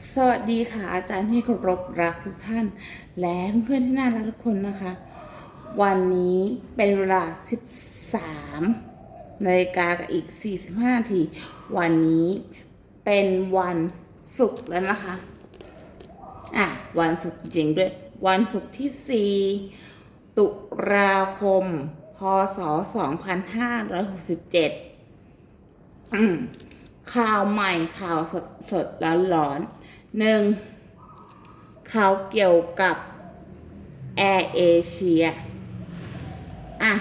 สวัสดีค่ะอาจารย์ที่เคารพรักทุกท่าน และเพื่อนๆที่น่ารักทุกคนนะคะ วันนี้เป็นเวลา 13นาฬิกากับอีก 45 นาที วันนี้เป็นวันศุกร์แล้วนะคะ อะ วันศุกร์จริงด้วย วันศุกร์ที่ 4 ตุลาคม พศ 2567 อืมข่าวใหม่ข่าวสดสดร้อนร้อน หนึ่งเขาเกี่ยวกับแอร์เอเชียอะ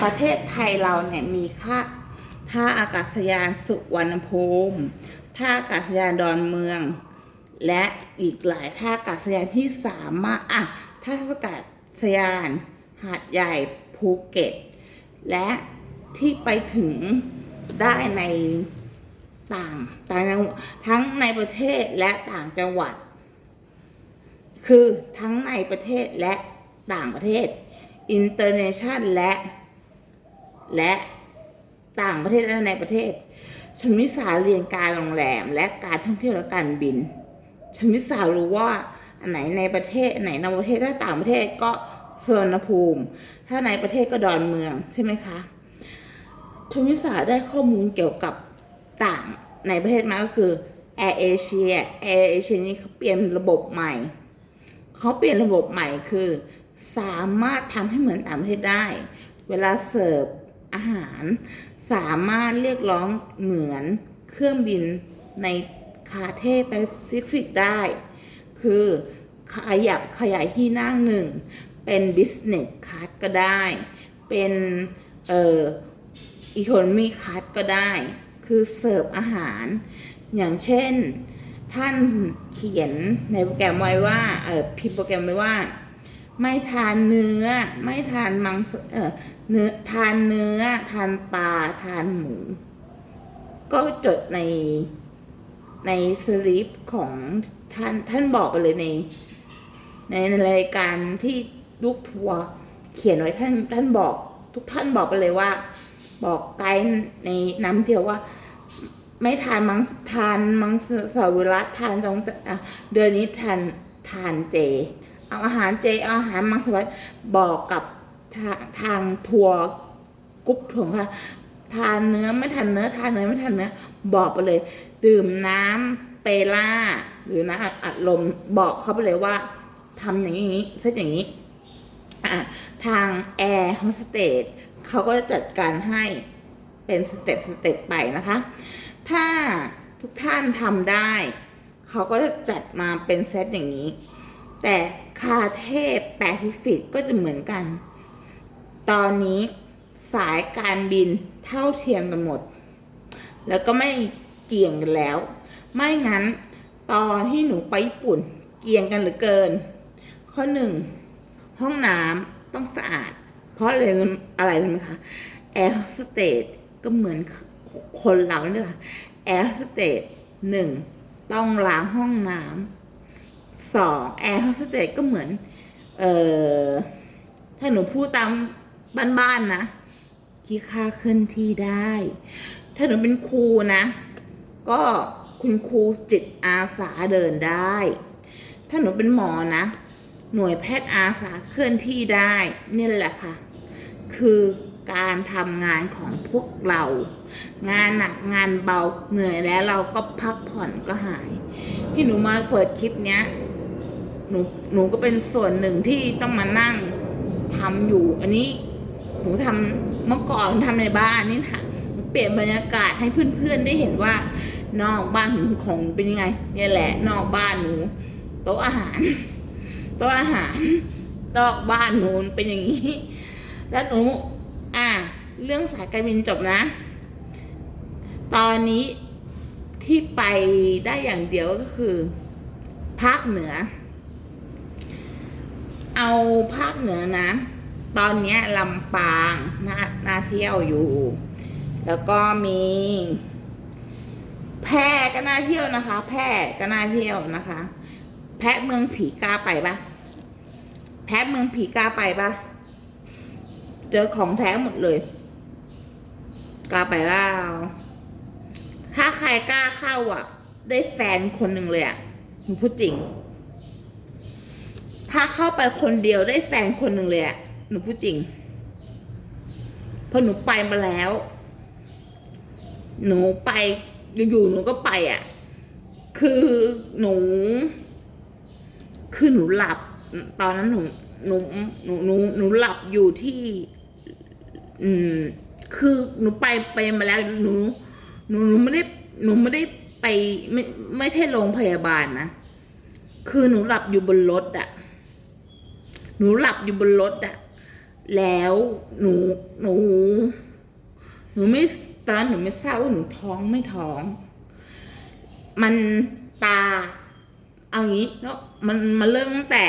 ประเทศไทยเราเนี่ยมีค่าท่าอากาศยานสุวรรณภูมิท่าอากาศยานดอนเมือง และอีกหลายท่าอากาศยานที่สามารถอะท่าอากาศยาน หาดใหญ่ภูเก็ต และที่ไปถึงได้ใน ต่างต่างทั้งในประเทศและต่างจังหวัด คือทั้งในประเทศและต่างประเทศ international และ และต่างประเทศและในประเทศชนวิสาเรียนการโรงแรมและการท่องเที่ยวและการบินชนวิสารู้ว่าอันไหนในประเทศไหนนอกประเทศถ้าต่างประเทศก็สวนภูมิ ถ้าในประเทศก็ดอนเมืองใช่ไหมคะชนวิสาได้ข้อมูลเกี่ยวกับ ต่างในประเทศมาก็คือ Air Asia Air Asia นี่เขาเปลี่ยนระบบใหม่เขาเปลี่ยนระบบใหม่คือ สามารถทำให้เหมือนต่างประเทศได้ เวลาเสิร์ฟอาหาร สามารถเรียกร้องเหมือนเครื่องบินในคาเทแปซิฟิกได้ คือขยับขยายที่นั่งหนึ่ง เป็น business class ก็ได้ เป็นเอ่ออีโคโนมีคัสก็ได้ คือเสิร์ฟอาหาร อย่างเช่น ท่านเขียนในโปรแกรมไว้ว่าเออพิมพ์โปรแกรมไว้ว่า ไม่ทานเนื้อ ไม่ทานมังสเออเนื้อทานเนื้อ ทานปลาทานหมู ก็จดในในสลิปของท่านท่านบอกไปเลยในในในรายการที่ลูกทัวร์เขียนไว้ท่านท่านบอก ทุกท่านบอกไปเลยว่า บอกไกด์ในน้ำเที่ยวว่า ไม่ทานมังทานมังสวิรัตทานจงเดือนนี้ทานทานเจ เอาอาหารเจเอาอาหารมังสวิรัตบอกกับทางทางทัวร์กรุ๊ปของค่ะทานเนื้อไม่ทานเนื้อทานเนื้อไม่ทานเนื้อบอกไปเลย ดื่มน้ำเปล่าหรือน้ำอัดอัดลมบอกเขาไปเลยว่าทำอย่างนี้เซตอย่างนี้อะทางแอร์โฮสเตสเขาก็จะจัดการให้เป็นสเต็ปสเต็ปไปนะคะ ถ้าทุกท่านทำได้ เขาก็จะจัดมาเป็นเซตอย่างนี้ แต่คาเทพแปซิฟิกก็จะเหมือนกัน ตอนนี้สายการบินเท่าเทียมกันหมด แล้วก็ไม่เกี่ยงกันแล้ว ไม่งั้นตอนที่หนูไปญี่ปุ่นเกี่ยงกันเหลือเกิน ข้อหนึ่งห้องน้ำต้องสะอาด เพราะอะไรอะไรรู้ไหมคะแอร์สเตสก็เหมือน คนเราเนี่ยค่ะแอร์สเตสหนึ่งต้องล้างห้องน้ำสองแอร์โฮสเตสก็เหมือน เอ่อถ้าหนูพูดตามบ้านๆนะที่ค่าเคลื่อนที่ได้ ถ้าหนูเป็นครูนะ ก็คุณครูจิตอาสาเดินได้ ถ้าหนูเป็นหมอนะ หน่วยแพทย์อาสาเคลื่อนที่ได้ นี่แหละค่ะ คือ การทำงานของพวกเรา งานหนักงานเบาเหนื่อยแล้วเราก็พักผ่อนก็หาย ที่หนูมาเปิดคลิปเนี้ยหนูหนูก็เป็นส่วนหนึ่งที่ต้องมานั่งทำอยู่ อันนี้หนูทำเมื่อก่อนทำในบ้านนี่ค่ะหนูเปลี่ยนบรรยากาศให้เพื่อนๆได้เห็นว่านอกบ้านของเป็นยังไงเนี่ยแหละ นอกบ้านหนูโต๊ะอาหารโต๊ะอาหารนอกบ้านหนูเป็นอย่างนี้ แล้วหนู อะเรื่องสายการบินจบนะ ตอนนี้ที่ไปได้อย่างเดียวก็คือภาคเหนือ เอาภาคเหนือนะ ตอนนี้ลำปางน่าน่าเที่ยวอยู่ แล้วก็มี แพร่ก็น่าเที่ยวนะคะ แพร่ก็น่าเที่ยวนะคะ แพะเมืองผีกล้าไปปะแพะเมืองผีกล้าไปปะ เจอของแท้หมดเลยกล้าไปเปล่าถ้าใครกล้าเข้าอะ ได้แฟนคนหนึ่งเลยอะหนูพูดจริง ถ้าเข้าไปคนเดียวได้แฟนคนหนึ่งเลยอะหนูพูดจริงเพราะหนูไปมาแล้ว หนูไปอยู่ๆหนูก็ไปอะคือหนู คือหนูหลับ ตอนนั้นหนูหนูหนูหนูหนูหลับอยู่ที่ อืม คือหนูไปไปมาแล้วหนูหนูหนูไม่ได้หนูไม่ได้ไปไม่ไม่ใช่โรงพยาบาลนะคือหนูหลับอยู่บนรถอะหนูหลับอยู่บนรถอะแล้วหนูหนู หนูไม่ตอนหนูไม่ทราบว่าหนูท้องไม่ท้อง มันตา เอางี้เนาะมันมันเริ่มตั้งแต่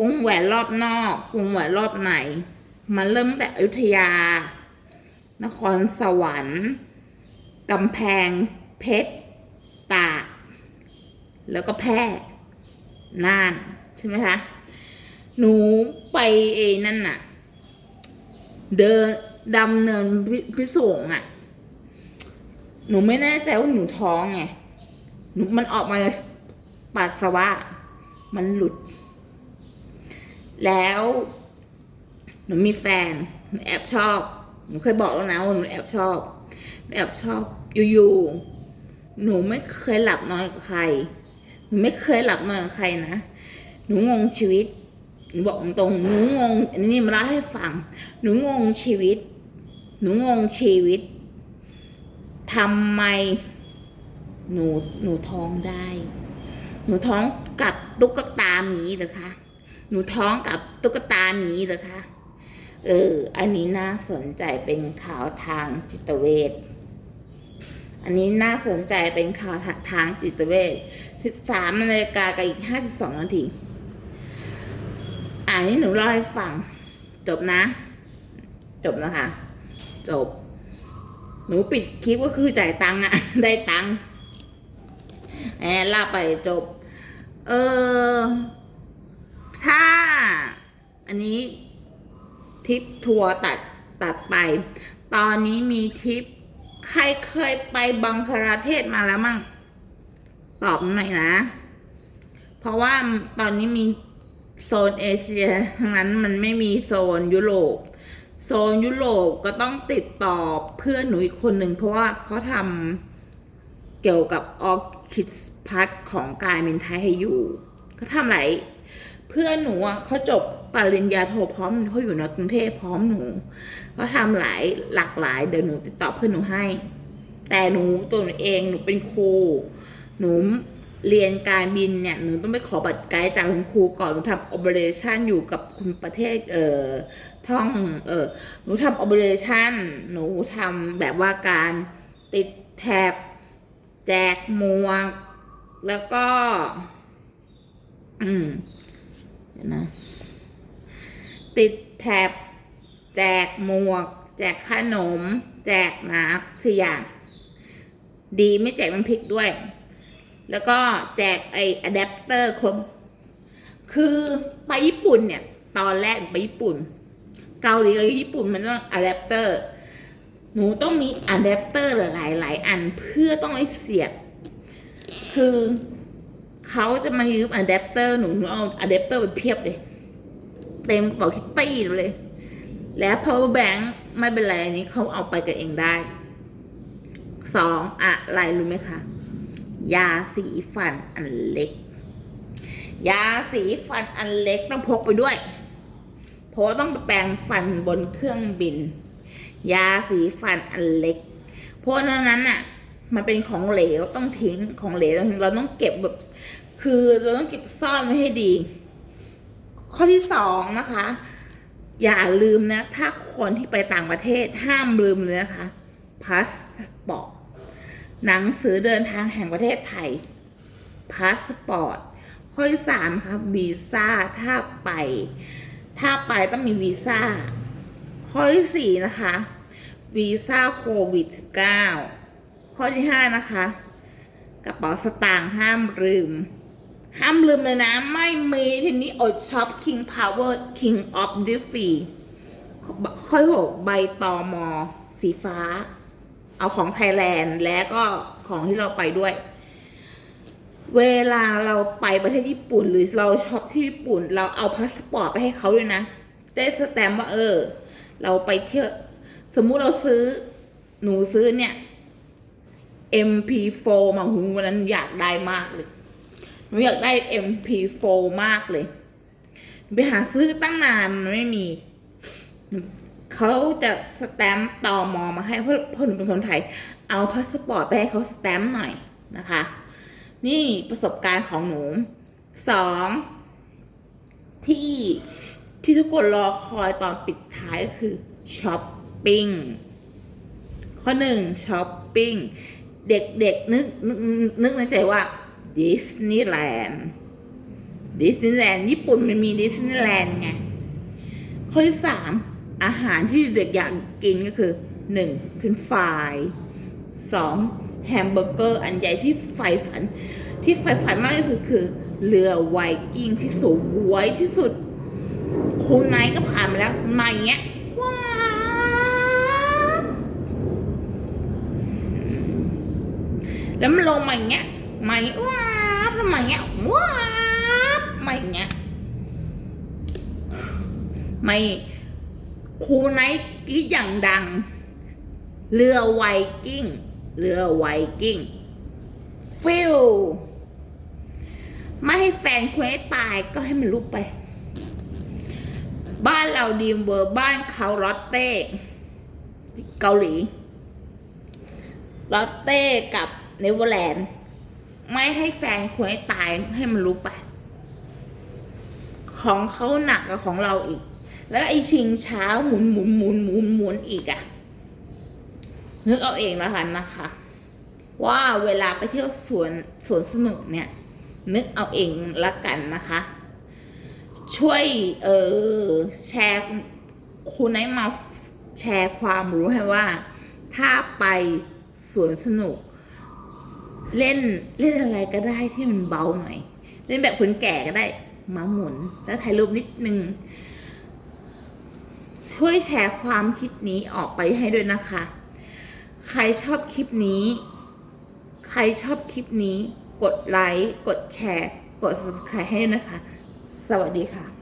วงแหวนรอบนอกวงแหวนรอบใน มันเริ่มตั้งแต่อยุธยา นครสวรรค์กำแพงเพชรตาก แล้วก็แพร่น่าน ใช่ไหมคะ หนูไปเองนั่นน่ะ เดินดำเนินพิพสงอะ หนูไม่แน่ใจว่าหนูท้องไง หนูมันออกมาปัสสาวะ มันหลุด แล้ว หนูมีแฟนหนูแอบชอบ หนูเคยบอกแล้วนะว่าหนูแอบชอบ แอบชอบอยู่ๆ หนูไม่เคยหลับนอนกับใคร หนูไม่เคยหลับนอนกับใครนะ หนูงงชีวิต หนูบอกตรงๆหนูงงอันนี้มาเล่าให้ฟัง หนูงงชีวิต หนูงงชีวิตทำไม หนู หนูท้องได้ หนูท้องกับตุ๊กตาหมีเหรอคะ หนูท้องกับตุ๊กตาหมีเหรอคะ เออ อันนี้น่าสนใจเป็นข่าวทางจิตเวชอันนี้น่าสนใจเป็นข่าวทางจิตเวช13นาฬิกากับอีก 52 นาทีอ่านนี้หนูเล่าให้ฟัง จบนะ จบนะคะ จบ หนูปิดคลิปก็คือจ่ายตังค์อะได้ตังค์แอบลาไปจบ เออ ถ้า อันนี้ ทริปทัวร์ตัดตัดไป ตอนนี้มีทริป ใครเคยไปบังคลาเทศมาแล้วมั่ง ตอบหน่อยนะ เพราะว่าตอนนี้มีโซนเอเชียทั้งนั้นมันไม่มีโซนยุโรป โซนยุโรปก็ต้องติดต่อเพื่อนหนูอีกคนหนึ่งเพราะว่าเขาทำเกี่ยวกับออคิดพัทของกายเมนไทยให้อยู่เขาทำหลาย เพื่อนหนูอะเขาจบปริญญาโทพร้อมเขาอยู่ในกรุงเทพพร้อมหนูเขาทำหลายหลากหลายเดี๋ยวหนูติดต่อเพื่อนหนูให้ แต่หนูตัวหนูเองหนูเป็นครูหนูเรียนการบินเนี่ยหนูต้องไปขอบัตรไกด์จากคุณครูก่อนหนูทำ operation อยู่กับคุณประเทศเอ่อท่องเออหนูทำ operation หนูทำแบบว่าการติดแท็บแจกหมวก แล้วก็ อืม นะติดแท็บแจกหมวก แจกขนม แจกน้ำสี่อย่าง ดีไม่แจกน้ำพริกด้วย แล้วก็แจกไออะแดปเตอร์ครบคือไปญี่ปุ่นเนี่ย ตอนแรกไปญี่ปุ่น เกาหลีกับญี่ปุ่นมันต้องอะแดปเตอร์หนูต้องมีอะแดปเตอร์หลาย ๆ อันเพื่อต้องให้เสียบ คือ เขาจะมายืมอะแดปเตอร์หนูหนูเอาอะแดปเตอร์ไปเพียบเลย เต็มกระเป๋าคิตตี้เลย แล้ว power bank ไม่เป็นไรนี้เขาเอาไปกันเองได้สองอะไรรู้ไหมคะ ยาสีฟันอันเล็ก ยาสีฟันอันเล็กต้องพกไปด้วย เพราะต้องไปแปรงฟันบนเครื่องบิน ยาสีฟันอันเล็ก เพราะนั้นอะ มันเป็นของเหลวต้องทิ้งของเหลวเราต้องเก็บแบบ คือเราต้องเก็บซ่อนไว้ให้ดี ข้อที่สองนะคะ อย่าลืมนะ ถ้าคนที่ไปต่างประเทศห้ามลืมเลยนะคะพาสปอร์ตหนังสือเดินทางแห่งประเทศไทยพาสปอร์ตข้อที่สามครับวีซ่าถ้าไป ถ้าไปต้องมีวีซ่าข้อที่สี่นะคะวีซ่าโควิด -19 ข้อที่ห้านะคะ กระเป๋าสตางค์ห้ามลืม ห้ามลืมเลยนะ ไม่มีทีนี้อดช็อป King Power King of d i f f y ข้อที่หกใบตอมอ สีฟ้า เอาของไทยแลนด์และก็ของที่เราไปด้วย เวลาเราไปประเทศญี่ปุ่น หรือเราช็อปที่ญี่ปุ่น เราเอาพาสปอร์ตไปให้เขาด้วยนะ ได้สแตมป์ว่าเออ เราไปเที่ยวสมมุติเราซื้อหนูซื้อเนี่ย MP4 มาหูวันนั้นอยากได้มากเลย หนูอยากได้ MP4 มากเลย ไปหาซื้อตั้งนานมันไม่มี เขาจะสแตมป์ตอมอมาให้เพราะเพราะหนูเป็นคนไทย เอาพาสปอร์ตไปให้เขาสแตมป์หน่อยนะคะ นี่ประสบการณ์ของหนูสองที่ที่ทุกคนรอคอยตอนปิดท้ายก็คือช้อปปิ้งข้อหนึ่งช้อปปิ้งเด็กๆนึกนึกนึกในใจว่า ดิสนีย์แลนด์ดิสนีย์แลนด์ญี่ปุ่นมันมีดิสนีย์แลนด์ไงข้อที่สามอาหารที่เด็กอยากกินก็คือหนึ่งเฟรนฟรายสองแฮมเบอร์เกอร์อันใหญ่ที่ใฝ่ฝัน ที่ใฝ่ฝันมากที่สุดคือ เรือไวกิ้งที่สวยที่สุดคุณไนก็ผ่านมาแล้วมาอย่างเงี้ยว้าแล้วมันลงมาอย่างเงี้ยมาอย่างเงี้ยว้า มาเงี้ยว้าวมาอย่างเงี้ยไม่ครูไนท์กรีดอย่างดัง เรือไวกิ้ง เรือไวกิ้ง ฟิลไม่ให้แฟนคุณไอ้ตายก็ให้มันลุกไป บ้านเราดีมเวอร์บ้านเขาลอตเต้เกาหลีลอตเต้กับเนเวอร์แลนด์ ไม่ให้แฟนคุณไอ้ตายให้มันลุกไปของเขาหนักกว่าของเราอีก แล้วไอ้ชิงเช้าหมุนหมุนหมุนหมุนหมุนอีกอะนึกเอาเองนะคะนะคะ ว่าเวลาไปเที่ยวสวนสวนสนุกเนี่ย นึกเอาเองละกันนะคะ ช่วยเออแชร์คุณให้มาแชร์ความรู้ให้ว่า ถ้าไปสวนสนุก เล่นเล่นอะไรก็ได้ที่มันเบาหน่อย เล่นแบบคนแก่ก็ได้มาหมุน แล้วถ่ายรูปนิดนึง ช่วยแชร์ความคิดนี้ออกไปให้ด้วยนะคะ ใครชอบคลิปนี้ ใครชอบคลิปนี้ กดไลค์ กดแชร์ กด subscribe ให้นะคะ สวัสดีค่ะ